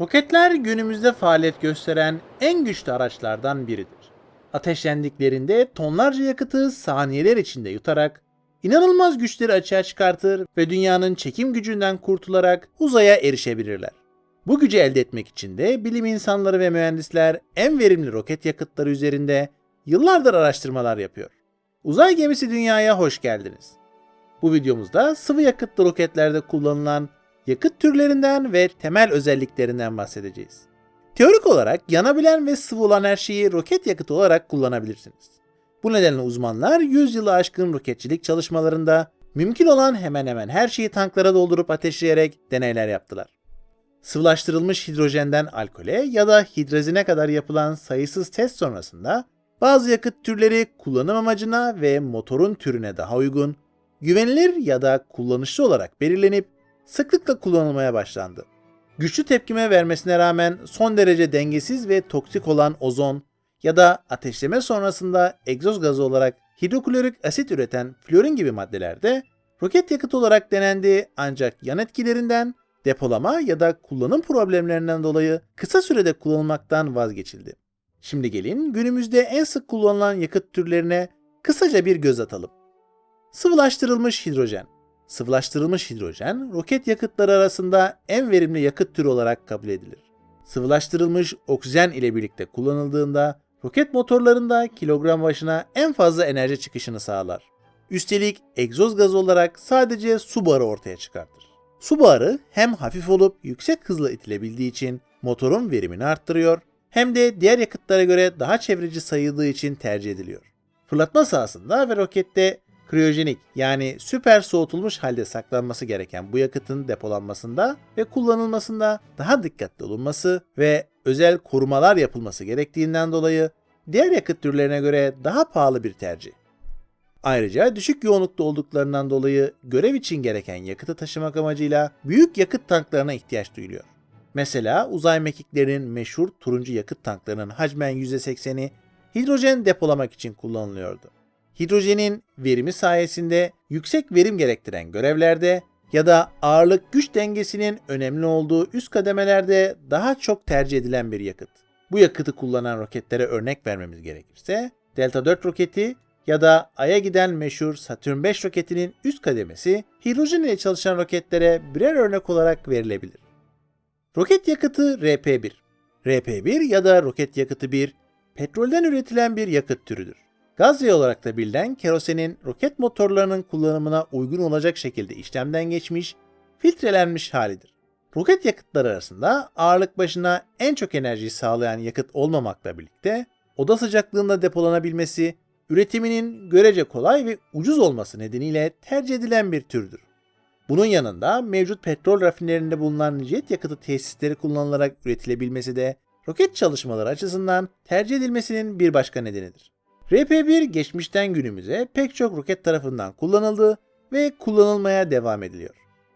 Roketler günümüzde faaliyet gösteren en güçlü araçlardan biridir. Ateşlendiklerinde tonlarca yakıtı saniyeler içinde yutarak inanılmaz güçleri açığa çıkartır ve dünyanın çekim gücünden kurtularak uzaya erişebilirler. Bu gücü elde etmek için de bilim insanları ve mühendisler en verimli roket yakıtları üzerinde yıllardır araştırmalar yapıyor. Uzay gemisi dünyaya hoş geldiniz. Bu videomuzda sıvı yakıtlı roketlerde kullanılan yakıt türlerinden ve temel özelliklerinden bahsedeceğiz. Teorik olarak yanabilen ve sıvı olan her şeyi roket yakıtı olarak kullanabilirsiniz. Bu nedenle uzmanlar 100 yılı aşkın roketçilik çalışmalarında mümkün olan hemen hemen her şeyi tanklara doldurup ateşleyerek deneyler yaptılar. Sıvılaştırılmış hidrojenden alkole ya da hidrazine kadar yapılan sayısız test sonrasında bazı yakıt türleri kullanım amacına ve motorun türüne daha uygun, güvenilir ya da kullanışlı olarak belirlenip sıklıkla kullanılmaya başlandı. Güçlü tepkime vermesine rağmen son derece dengesiz ve toksik olan ozon ya da ateşleme sonrasında egzoz gazı olarak hidroklorik asit üreten florin gibi maddelerde roket yakıtı olarak denendi ancak yan etkilerinden, depolama ya da kullanım problemlerinden dolayı kısa sürede kullanılmaktan vazgeçildi. Şimdi gelin günümüzde en sık kullanılan yakıt türlerine kısaca bir göz atalım. Sıvılaştırılmış hidrojen Sıvılaştırılmış hidrojen, roket yakıtları arasında en verimli yakıt türü olarak kabul edilir. Sıvılaştırılmış oksijen ile birlikte kullanıldığında roket motorlarında kilogram başına en fazla enerji çıkışını sağlar. Üstelik egzoz gazı olarak sadece su buharı ortaya çıkartır. Su buharı hem hafif olup yüksek hızla itilebildiği için motorun verimini arttırıyor hem de diğer yakıtlara göre daha çevreci sayıldığı için tercih ediliyor. Fırlatma sahasında ve rokette kriyojenik yani süper soğutulmuş halde saklanması gereken bu yakıtın depolanmasında ve kullanılmasında daha dikkatli olunması ve özel korumalar yapılması gerektiğinden dolayı diğer yakıt türlerine göre daha pahalı bir tercih. Ayrıca düşük yoğunlukta olduklarından dolayı görev için gereken yakıtı taşımak amacıyla büyük yakıt tanklarına ihtiyaç duyuluyor. Mesela uzay mekiklerinin meşhur turuncu yakıt tanklarının hacmen %80'i hidrojen depolamak için kullanılıyordu hidrojenin verimi sayesinde yüksek verim gerektiren görevlerde ya da ağırlık güç dengesinin önemli olduğu üst kademelerde daha çok tercih edilen bir yakıt. Bu yakıtı kullanan roketlere örnek vermemiz gerekirse Delta 4 roketi ya da Ay'a giden meşhur Saturn 5 roketinin üst kademesi hidrojen ile çalışan roketlere birer örnek olarak verilebilir. Roket yakıtı RP1 RP1 ya da roket yakıtı 1 petrolden üretilen bir yakıt türüdür. Gaz yağı olarak da bilinen kerosenin roket motorlarının kullanımına uygun olacak şekilde işlemden geçmiş, filtrelenmiş halidir. Roket yakıtları arasında ağırlık başına en çok enerjiyi sağlayan yakıt olmamakla birlikte oda sıcaklığında depolanabilmesi, üretiminin görece kolay ve ucuz olması nedeniyle tercih edilen bir türdür. Bunun yanında mevcut petrol rafinerinde bulunan jet yakıtı tesisleri kullanılarak üretilebilmesi de roket çalışmaları açısından tercih edilmesinin bir başka nedenidir. RP-1 geçmişten günümüze pek çok roket tarafından kullanıldı ve kullanılmaya devam ediliyor.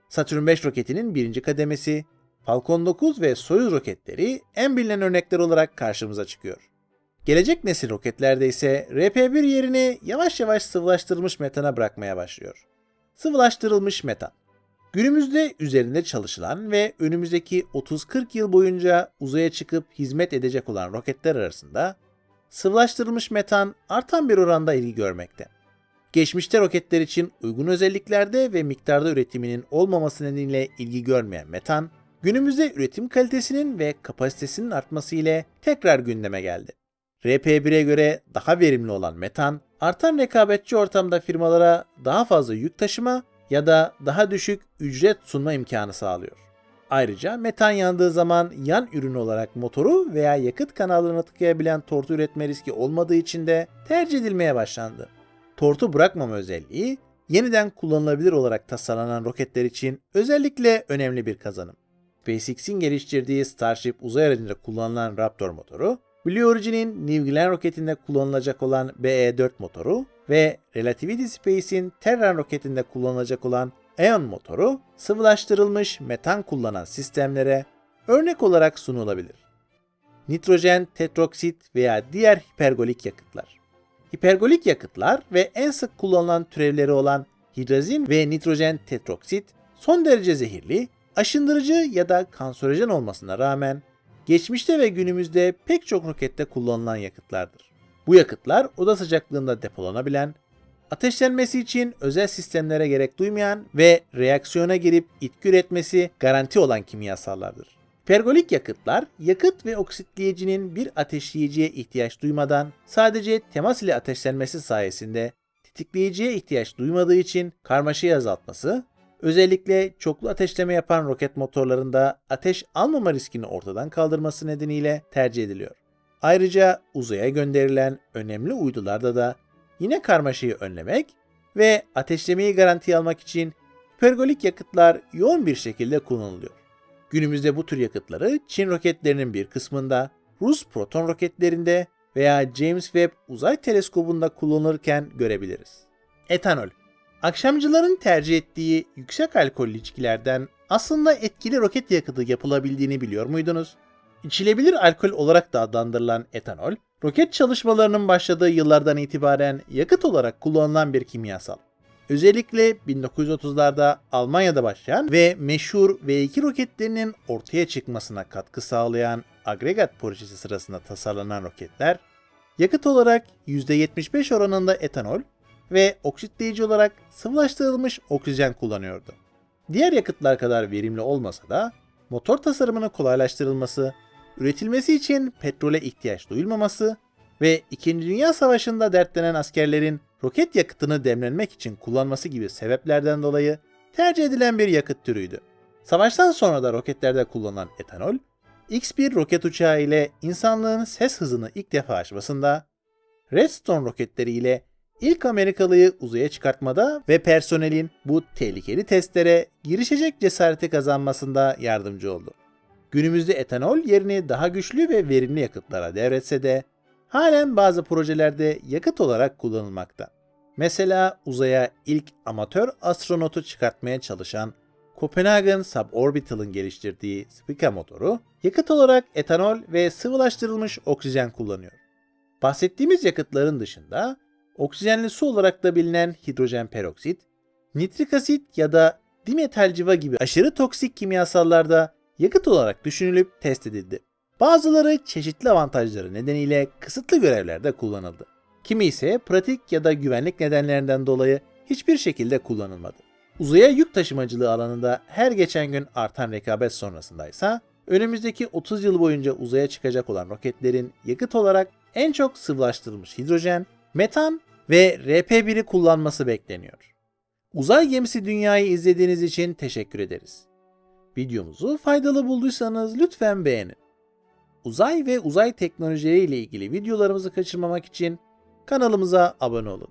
Saturn 5 roketinin birinci kademesi, Falcon 9 ve Soyuz roketleri en bilinen örnekler olarak karşımıza çıkıyor. Gelecek nesil roketlerde ise RP-1 yerini yavaş yavaş sıvılaştırılmış metana bırakmaya başlıyor. Sıvılaştırılmış metan. Günümüzde üzerinde çalışılan ve önümüzdeki 30-40 yıl boyunca uzaya çıkıp hizmet edecek olan roketler arasında sıvılaştırılmış metan artan bir oranda ilgi görmekte. Geçmişte roketler için uygun özelliklerde ve miktarda üretiminin olmaması nedeniyle ilgi görmeyen metan, günümüzde üretim kalitesinin ve kapasitesinin artması ile tekrar gündeme geldi. RP1'e göre daha verimli olan metan, artan rekabetçi ortamda firmalara daha fazla yük taşıma ya da daha düşük ücret sunma imkanı sağlıyor. Ayrıca metan yandığı zaman yan ürün olarak motoru veya yakıt kanallarına tıkayabilen tortu üretme riski olmadığı için de tercih edilmeye başlandı. Tortu bırakmama özelliği yeniden kullanılabilir olarak tasarlanan roketler için özellikle önemli bir kazanım. SpaceX'in geliştirdiği Starship uzay aracında kullanılan Raptor motoru, Blue Origin'in New Glenn roketinde kullanılacak olan BE-4 motoru ve Relativity Space'in Terran roketinde kullanılacak olan Eon motoru sıvılaştırılmış metan kullanan sistemlere örnek olarak sunulabilir. Nitrojen tetroksit veya diğer hipergolik yakıtlar. Hipergolik yakıtlar ve en sık kullanılan türevleri olan hidrazin ve nitrojen tetroksit son derece zehirli, aşındırıcı ya da kanserojen olmasına rağmen geçmişte ve günümüzde pek çok rokette kullanılan yakıtlardır. Bu yakıtlar oda sıcaklığında depolanabilen, ateşlenmesi için özel sistemlere gerek duymayan ve reaksiyona girip itki üretmesi garanti olan kimyasallardır. Pergolik yakıtlar, yakıt ve oksitleyicinin bir ateşleyiciye ihtiyaç duymadan sadece temas ile ateşlenmesi sayesinde tetikleyiciye ihtiyaç duymadığı için karmaşayı azaltması, özellikle çoklu ateşleme yapan roket motorlarında ateş almama riskini ortadan kaldırması nedeniyle tercih ediliyor. Ayrıca uzaya gönderilen önemli uydularda da yine karmaşayı önlemek ve ateşlemeyi garantiye almak için pergolik yakıtlar yoğun bir şekilde kullanılıyor. Günümüzde bu tür yakıtları Çin roketlerinin bir kısmında, Rus proton roketlerinde veya James Webb Uzay Teleskobu'nda kullanılırken görebiliriz. Etanol Akşamcıların tercih ettiği yüksek alkollü içkilerden aslında etkili roket yakıtı yapılabildiğini biliyor muydunuz? İçilebilir alkol olarak da adlandırılan etanol, roket çalışmalarının başladığı yıllardan itibaren yakıt olarak kullanılan bir kimyasal. Özellikle 1930'larda Almanya'da başlayan ve meşhur V2 roketlerinin ortaya çıkmasına katkı sağlayan agregat projesi sırasında tasarlanan roketler, yakıt olarak %75 oranında etanol ve oksitleyici olarak sıvılaştırılmış oksijen kullanıyordu. Diğer yakıtlar kadar verimli olmasa da motor tasarımının kolaylaştırılması, üretilmesi için petrole ihtiyaç duyulmaması ve 2. Dünya Savaşı'nda dertlenen askerlerin roket yakıtını demlenmek için kullanması gibi sebeplerden dolayı tercih edilen bir yakıt türüydü. Savaştan sonra da roketlerde kullanılan etanol, X-1 roket uçağı ile insanlığın ses hızını ilk defa aşmasında, Redstone roketleri ile ilk Amerikalıyı uzaya çıkartmada ve personelin bu tehlikeli testlere girişecek cesareti kazanmasında yardımcı oldu. Günümüzde etanol yerini daha güçlü ve verimli yakıtlara devretse de halen bazı projelerde yakıt olarak kullanılmakta. Mesela uzaya ilk amatör astronotu çıkartmaya çalışan Copenhagen Suborbital'ın geliştirdiği Spica motoru yakıt olarak etanol ve sıvılaştırılmış oksijen kullanıyor. Bahsettiğimiz yakıtların dışında oksijenli su olarak da bilinen hidrojen peroksit, nitrik asit ya da dimetal civa gibi aşırı toksik kimyasallarda yakıt olarak düşünülüp test edildi. Bazıları çeşitli avantajları nedeniyle kısıtlı görevlerde kullanıldı. Kimi ise pratik ya da güvenlik nedenlerinden dolayı hiçbir şekilde kullanılmadı. Uzaya yük taşımacılığı alanında her geçen gün artan rekabet sonrasındaysa önümüzdeki 30 yıl boyunca uzaya çıkacak olan roketlerin yakıt olarak en çok sıvılaştırılmış hidrojen, metan ve RP1'i kullanması bekleniyor. Uzay gemisi dünyayı izlediğiniz için teşekkür ederiz. Videomuzu faydalı bulduysanız lütfen beğenin. Uzay ve uzay teknolojileri ile ilgili videolarımızı kaçırmamak için kanalımıza abone olun.